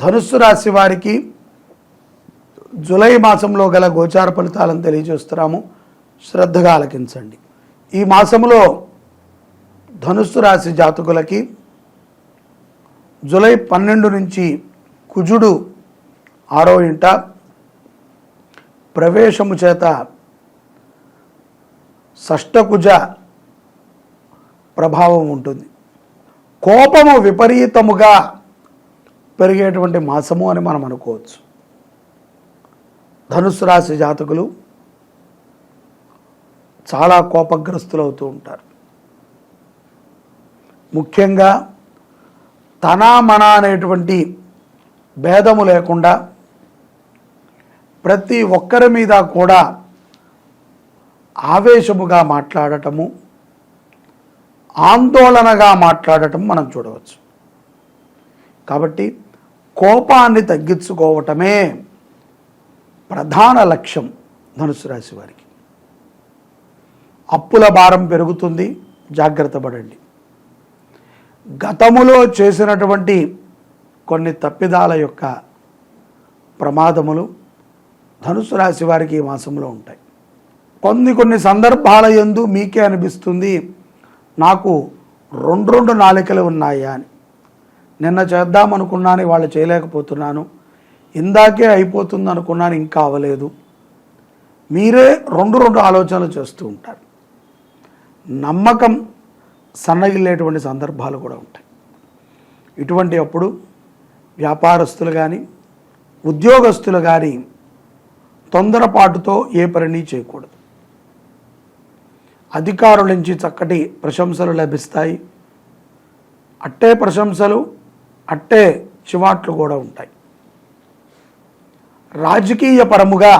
ధనుస్సు రాశి వారికి జూలై మాసంలో గల గోచార ఫలితాలను తెలియజేస్తున్నాము. శ్రద్ధగా ఆలకించండి. ఈ మాసంలో ధనుస్సు రాశి జాతకులకి జూలై పన్నెండు నుంచి కుజుడు ఆరో ఇంట ప్రవేశము చేత షష్టకుజ ప్రభావం ఉంటుంది. కోపము విపరీతముగా పెరిగేటువంటి మాసము అని మనం అనుకోవచ్చు. ధనుసు రాశి జాతకులు చాలా కోపగ్రస్తులు అవుతూ ఉంటారు. ముఖ్యంగా తన మన అనేటువంటి భేదము లేకుండా ప్రతి ఒక్కరి మీద కూడా ఆవేశముగా మాట్లాడటము ఆందోళనగా మాట్లాడటం మనం చూడవచ్చు. కాబట్టి కోపాన్ని తగ్గించుకోవటమే ప్రధాన లక్ష్యం ధనుసు రాశి వారికి. అప్పుల భారం పెరుగుతుంది జాగ్రత్త పడండి. గతములో చేసినటువంటి కొన్ని తప్పిదాల యొక్క ప్రమాదములు ధనుసు రాశి వారికి ఈ మాసంలో ఉంటాయి. కొన్ని కొన్ని సందర్భాల యందు మీకే అనిపిస్తుంది నాకు రెండు రెండు నాలికలు ఉన్నాయా అని. నిన్న చేద్దాం అనుకున్నాను వాళ్ళు చేయలేకపోతున్నాను. ఇందాకే అయిపోతుంది అనుకున్నాను ఇంకా అవ్వలేదు. మీరే రెండు రెండు ఆలోచనలు చేస్తూ ఉంటారు. నమ్మకం సన్నగిల్లేటువంటి సందర్భాలు కూడా ఉంటాయి. ఇటువంటి అప్పుడు వ్యాపారస్తులు కానీ ఉద్యోగస్తులు కానీ తొందరపాటుతో ఏ పనిని చేయకూడదు. అధికారుల నుంచి చక్కటి ప్రశంసలు లభిస్తాయి. అట్టే ప్రశంసలు అట్టే చివాట్లు కూడా ఉంటాయి. రాజకీయ పరముగా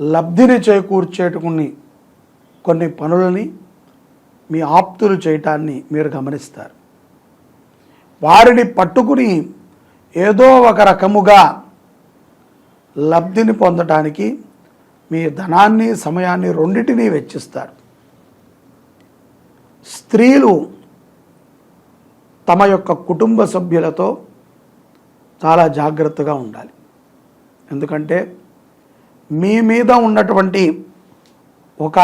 లబ్ధిని చేకూర్చేటుకుని కొన్ని పనులని మీ ఆప్తులు చేయటాన్ని మీరు గమనిస్తారు. వారిని పట్టుకుని ఏదో ఒక రకముగా లబ్ధిని పొందటానికి మీ ధనాన్ని సమయాన్ని రెండింటినీ వెచ్చిస్తారు. స్త్రీలు తమ యొక్క కుటుంబ సభ్యులతో చాలా జాగ్రత్తగా ఉండాలి. ఎందుకంటే మీ మీద ఉన్నటువంటి ఒక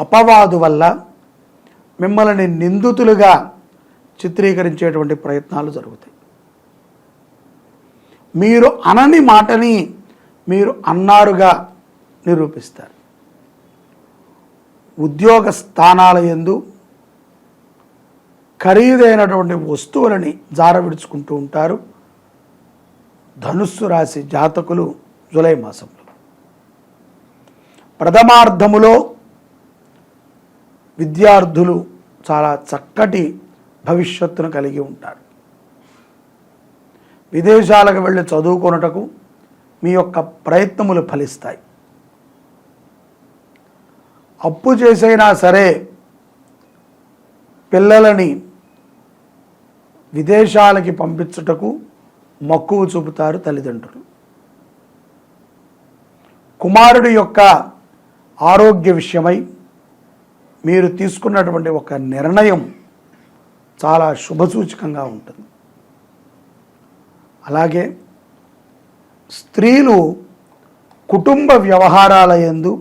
అపవాదు వల్ల మిమ్మల్ని నిందితులుగా చిత్రీకరించేటువంటి ప్రయత్నాలు జరుగుతాయి. మీరు అనని మాటని మీరు అన్నారుగా నిరూపిస్తారు. ఉద్యోగ స్థానాల యందు ఖరీదైనటువంటి వస్తువులని జార విడుచుకుంటూ ఉంటారు. ధనుస్సు రాశి జాతకులు జూలై మాసంలో. ప్రథమార్థములో విద్యార్థులు చాలా చక్కటి భవిష్యత్తును కలిగి ఉంటారు. విదేశాలకు వెళ్ళి చదువుకొనుటకు మీ యొక్క ప్రయత్నములు ఫలిస్తాయి. అప్పు చేసైనా సరే పిల్లలని విదేశాలకి పంపించుటకు మక్కువ చూపుతారు తల్లిదండ్రులు. కుమారుడి యొక్క ఆరోగ్య విషయమై మీరు తీసుకున్నటువంటి ఒక నిర్ణయం చాలా శుభసూచకంగా ఉంటుంది. అలాగే స్త్రీలు కుటుంబ వ్యవహారాల యందు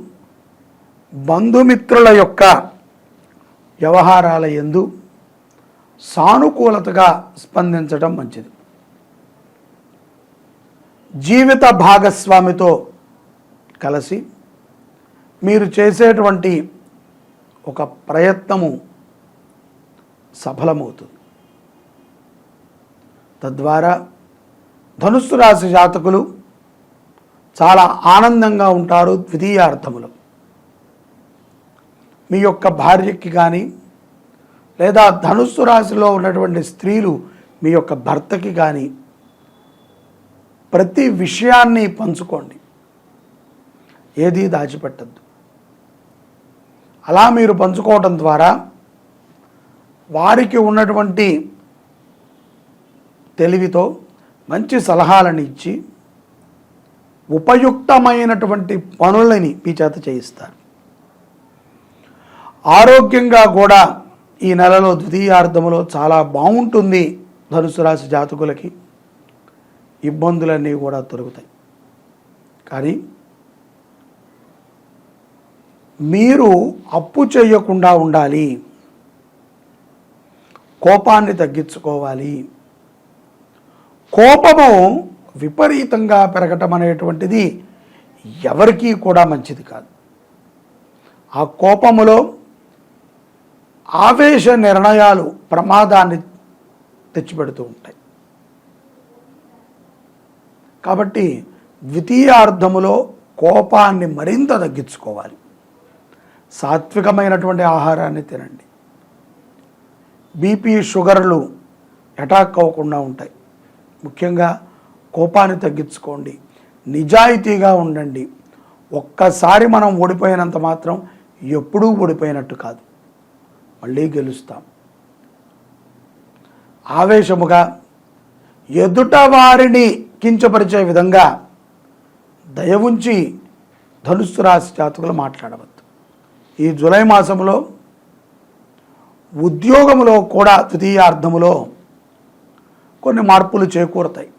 బంధుమిత్రుల యొక్క వ్యవహారాల యందు సానుకూలతగా స్పందించడం మంచిది. జీవిత భాగస్వామితో కలిసి మీరు చేసేటువంటి ఒక ప్రయత్నము సఫలమవుతుంది. తద్వారా ధనుస్సు రాశి జాతకులు చాలా ఆనందంగా ఉంటారు ద్వితీయార్థములు. మీ యొక్క భార్యకి కానీ లేదా ధనుస్సు రాశిలో ఉన్నటువంటి స్త్రీలు మీ యొక్క భర్తకి కానీ ప్రతి విషయాన్ని పంచుకోండి. ఏది దాచిపెట్టద్దు. అలా మీరు పంచుకోవటం ద్వారా వారికి ఉన్నటువంటి తెలివితో మంచి సలహాలను ఇచ్చి ఉపయుక్తమైనటువంటి పనులని మీ చేత చేయిస్తారు. ఆరోగ్యంగా కూడా ఈ నెలలో ద్వితీయార్థములో చాలా బాగుంటుంది ధనుసు రాశి జాతకులకి. ఇబ్బందులన్నీ కూడా తొలుగుతాయి కానీ మీరు అప్పు చేయకుండా ఉండాలి. కోపాన్ని తగ్గించుకోవాలి. కోపము విపరీతంగా పెరగటం అనేటువంటిది ఎవరికీ కూడా మంచిది కాదు. ఆ కోపములో ఆవేశ నిర్ణయాలు ప్రమాదాన్ని తెచ్చిపెడుతూ ఉంటాయి. కాబట్టి ద్వితీయార్థములో కోపాన్ని మరింత తగ్గించుకోవాలి. సాత్వికమైనటువంటి ఆహారాన్ని తినండి. బీపీ షుగర్లు అటాక్ అవ్వకుండా ఉంటాయి. ముఖ్యంగా కోపాన్ని తగ్గించుకోండి. నిజాయితీగా ఉండండి. ఒక్కసారి మనం ఓడిపోయినంత మాత్రం ఎప్పుడూ ఓడిపోయినట్టు కాదు. మళ్ళీ గెలుస్తాం. ఆవేశముగా ఎదుట వారిని కించపరిచే విధంగా దయ ఉంచి ధనుస్సు రాశి జాతకులు మాట్లాడవద్దు. ఈ జూలై మాసంలో ఉద్యోగములో కూడా తృతీయార్థములో కొన్ని మార్పులు చేకూరుతాయి.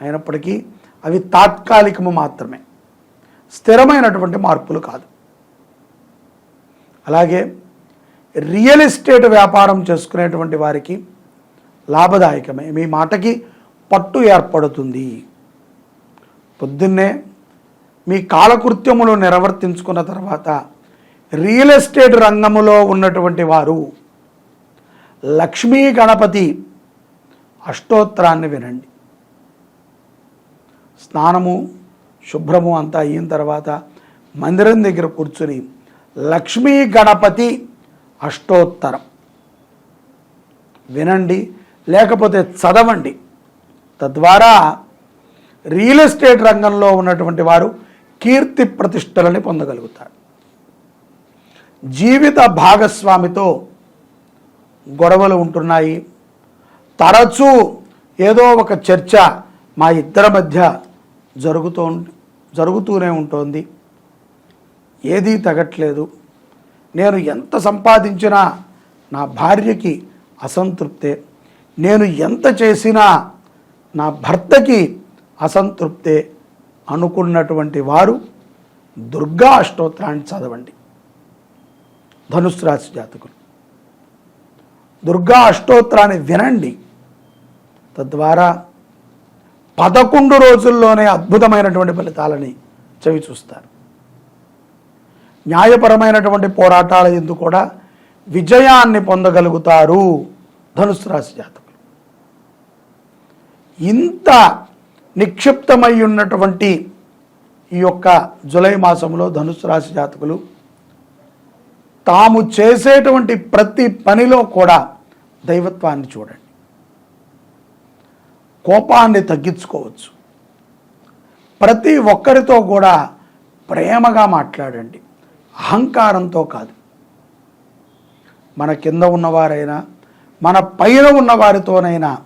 అయినప్పటికీ అవి తాత్కాలికము మాత్రమే. స్థిరమైనటువంటి మార్పులు కాదు. అలాగే రియల్ ఎస్టేట్ వ్యాపారం చేసుకునేటువంటి వారికి లాభదాయకమే. మీ మాటకి పట్టు ఏర్పడుతుంది. పొద్దున్నే మీ కాలకృత్యములు నిర్వర్తించుకున్న తర్వాత రియల్ ఎస్టేట్ రంగములో ఉన్నటువంటి వారు లక్ష్మీ గణపతి అష్టోత్తరాన్ని వినండి. స్నానము శుభ్రము అంతా అయిన తర్వాత మందిరం దగ్గర కూర్చుని లక్ష్మీ గణపతి అష్టోత్తరం. వినండి లేకపోతే చదవండి. తద్వారా రియల్ ఎస్టేట్ రంగంలో ఉన్నటువంటి వారు కీర్తి ప్రతిష్టలని పొందగలుగుతారు. జీవిత భాగస్వామితో గొడవలు ఉంటున్నాయి. తరచూ ఏదో ఒక చర్చ మా ఇద్దరి మధ్య జరుగుతూ జరుగుతూనే ఉంటుంది. ఏదీ తగట్లేదు. నేను ఎంత సంపాదించినా నా భార్యకి అసంతృప్తే. నేను ఎంత చేసినా నా భర్తకి అసంతృప్తే అనుకున్నటువంటి వారు దుర్గా అష్టోత్తరాన్ని చదవండి. ధనుసు రాశి జాతకులు. దుర్గా అష్టోత్తరాన్ని వినండి. తద్వారా పదకొండు రోజుల్లోనే అద్భుతమైనటువంటి ఫలితాలని చవి చూస్తారు. న్యాయపరమైనటువంటి పోరాటాల ఎందు కూడా విజయాన్ని పొందగలుగుతారు ధనుసు రాశి జాతకులు. ఇంత నిక్షిప్తమై ఉన్నటువంటి ఈ యొక్క జులై మాసంలో ధనుసు రాశి జాతకులు తాము చేసేటువంటి ప్రతి పనిలో కూడా దైవత్వాన్ని చూడండి. కోపాన్ని తగ్గించుకోవచ్చు. ప్రతి ఒక్కరితో కూడా ప్రేమగా మాట్లాడండి. అహంకారంతో కాదు. మన కింద ఉన్నవారైనా మన పైన ఉన్నవారితోనైనా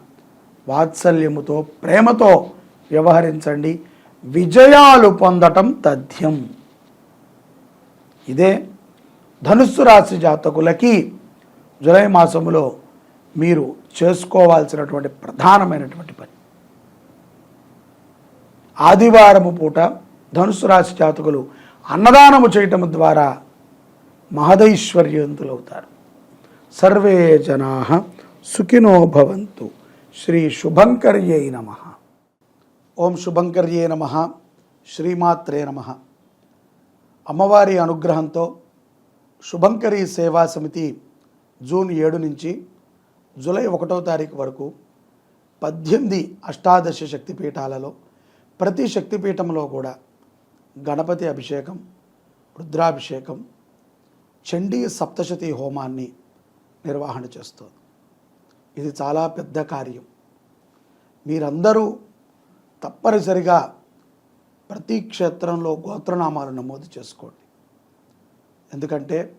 వాత్సల్యముతో ప్రేమతో వ్యవహరించండి. విజయాలు పొందటం తథ్యం. ఇదే ధనుస్సు రాశి జాతకులకి జులై మాసములో మీరు చేసుకోవాల్సినటువంటి ప్రధానమైనటువంటి పని. ఆదివారము పూట ధనుసు రాశి జాతకులు అన్నదానము చేయటం ద్వారా మహదైశ్వర్యంతులవుతారు. సర్వే జనా సుఖినో భవంతు. శ్రీ శుభంకర్యై నమ. ఓం శుభంకర్యే నమ. శ్రీమాత్రే నమ. అమ్మవారి అనుగ్రహంతో శుభంకరి సేవా సమితి జూన్ ఏడు నుంచి జూలై ఒకటో తారీఖు వరకు పద్దెనిమిది అష్టాదశ శక్తిపీఠాలలో ప్రతి శక్తిపీఠంలో కూడా గణపతి అభిషేకం రుద్రాభిషేకం చండీ సప్తశతి హోమాన్ని నిర్వహణ చేస్తుంది. ఇది చాలా పెద్ద కార్యం. మీరందరూ తప్పనిసరిగా ప్రతి క్షేత్రంలో గోత్రనామాలు నమోదు చేసుకోండి. ఎందుకంటే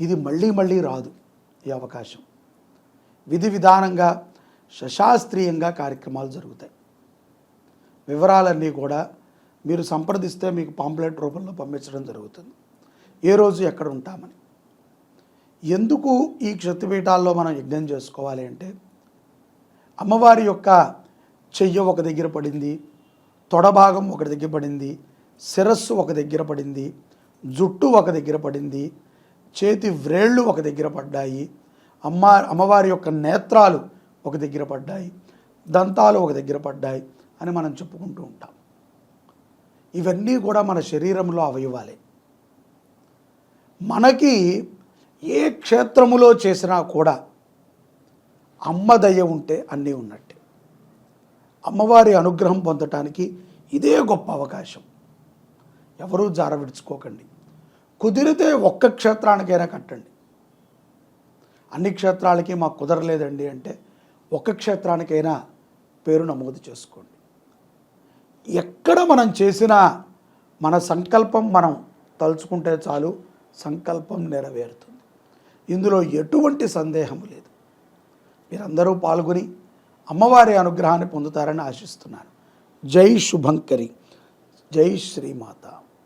ఇది మళ్ళీ మళ్ళీ రాదు ఈ అవకాశం. విధి విధానంగా శశాస్త్రీయంగా కార్యక్రమాలు జరుగుతాయి. వివరాలన్నీ కూడా మీరు సంప్రదిస్తే మీకు పాంప్లెట్ రూపంలో పంపించడం జరుగుతుంది. ఏ రోజు ఎక్కడ ఉంటామని. ఎందుకు ఈ క్షతిపీఠాల్లో మనం యజ్ఞం చేసుకోవాలి అంటే అమ్మవారి యొక్క చెయ్య ఒక దగ్గర పడింది తొడభాగం ఒక దగ్గర పడింది శిరస్సు ఒక దగ్గర పడింది జుట్టు ఒక దగ్గర పడింది చేతి వ్రేళ్ళు ఒక దగ్గర పడ్డాయి అమ్మ అమ్మవారి యొక్క నేత్రాలు ఒక దగ్గర పడ్డాయి దంతాలు ఒక దగ్గర పడ్డాయి అని మనం చెప్పుకుంటూ ఉంటాం. ఇవన్నీ కూడా మన శరీరంలో అవయవాలే. మనకి ఏ క్షేత్రములో చేసినా కూడా అమ్మ దయ ఉంటే అన్నీ ఉన్నట్టే. అమ్మవారి అనుగ్రహం పొందటానికి ఇదే గొప్ప అవకాశం. ఎవరూ జార విడుచుకోకండి. కుదిరితే ఒక్క క్షేత్రానికైనా కట్టండి. అన్ని క్షేత్రాలకి మాకు కుదరలేదండి అంటే ఒక్క క్షేత్రానికైనా పేరు నమోదు చేసుకోండి. ఎక్కడ మనం చేసినా మన సంకల్పం మనం తలుచుకుంటే చాలు సంకల్పం నెరవేరుతుంది. ఇందులో ఎటువంటి సందేహం లేదు. మీరందరూ పాల్గొని అమ్మవారి అనుగ్రహాన్ని పొందుతారని ఆశిస్తున్నాను. జై శుభంకరి. జై శ్రీమాత.